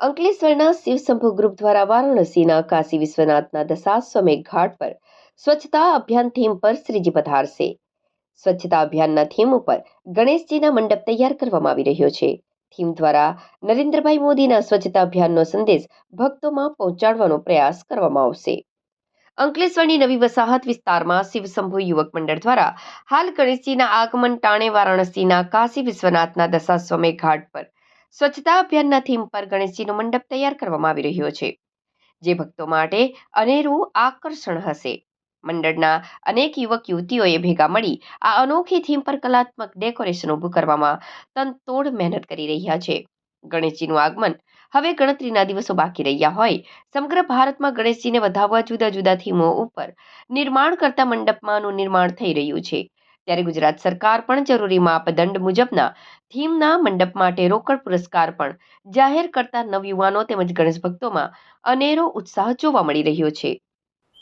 અંકલેશ્વરના શિવશંભુ ગ્રુપ દ્વારા વારાણસીના કાશી વિશ્વનાથના દશાશ્વમેઘ ઘાટ પર સ્વચ્છતા અભિયાન થીમ પર શ્રીજી પધારશે. સ્વચ્છતા અભિયાનના થીમ ઉપર ગણેશજીના મંડપ તૈયાર કરવામાં આવી રહ્યો છે. થીમ દ્વારા નરેન્દ્રભાઈ મોદીના સ્વચ્છતા અભિયાનનો સંદેશ ભક્તોમાં પહોંચાડવાનો પ્રયાસ કરવામાં આવશે. અંકલેશ્વરની નવી વસાહત વિસ્તારમાં શિવશંભુ યુવક મંડળ દ્વારા હાલ ગણેશજીના આગમન ટાણે વારાણસીના કાશી વિશ્વનાથના દશાશ્વમેઘ ઘાટ પર સ્વચ્છતા અભિયાનના થીમ પર ગણેશજીનો મંડપ તૈયાર કરવામાં આવી રહ્યો છે. જે ભક્તો માટે અનેરું આકર્ષણ હશે. મંડળના અનેક યુવક યુવતીઓએ ભેગા મળી આ અનોખી થીમ પર કલાત્મક ડેકોરેશન ઊભું કરવામાં તનતોડ મહેનત કરી રહ્યા છે. ગણેશજીનું આગમન હવે ગણતરીના દિવસો બાકી રહ્યા હોય, સમગ્ર ભારતમાં ગણેશજીને વધાવવા જુદા જુદા થીમો ઉપર નિર્માણ કરતા મંડપમાંનું નિર્માણ થઈ રહ્યું છે. ત્યારે ગુજરાત સરકાર પણ જરૂરી માપદંડ મુજબના થીમના મંડપ માટે રોકડ પુરસ્કાર પણ જાહેર કરતા નવયુવાનો તેમજ ગણેશ ભક્તોમાં અનેરો ઉત્સાહ જોવા મળી રહ્યો છે.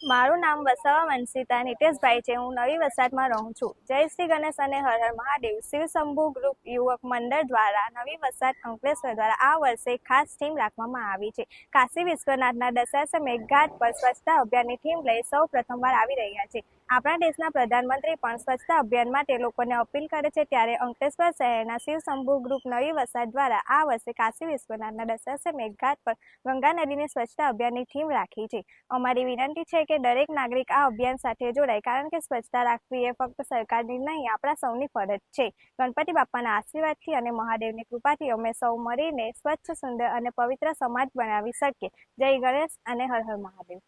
મારું નામ વસાવા વંશિતા નિતેશભાઈ છે. હું નવી વસાહતમાં રહું છું. જય શ્રી ગણેશ અને હર હર મહાદેવ. શિવશંભુ ગ્રુપ યુવક મંડળ દ્વારા નવી વસાહત અંકલેશ્વર દ્વારા આ વર્ષે ખાસ થીમ રાખવામાં આવી છે. કાશી વિશ્વનાથના દશાશ્વ ઘાટ પર સ્વચ્છતા અભિયાનની થીમ લઈ સૌ પ્રથમવાર આવી રહ્યા છે. આપણા દેશના પ્રધાનમંત્રી પણ સ્વચ્છતા અભિયાન માટે લોકોને અપીલ કરે છે ત્યારે અંકલેશ્વર શહેરના શિવશંભુ ગ્રુપ નવી વસાહત દ્વારા આ વર્ષે કાશી વિશ્વનાથના દશાશ્વ મેઘાટ પર ગંગા નદીની સ્વચ્છતા અભિયાનની થીમ રાખી છે. અમારી વિનંતી છે કે દરેક નાગરિક આ અભિયાન સાથે જોડાય. કારણ કે સ્વચ્છતા રાખવી એ ફક્ત સરકારની નહીં, આપણા સૌની ફરજ છે. ગણપતિ બાપાના આશીર્વાદથી અને મહાદેવની કૃપાથી અમે સૌ મળીને સ્વચ્છ, સુંદર અને પવિત્ર સમાજ બનાવી શકીએ. જય ગણેશ અને હર હર મહાદેવ.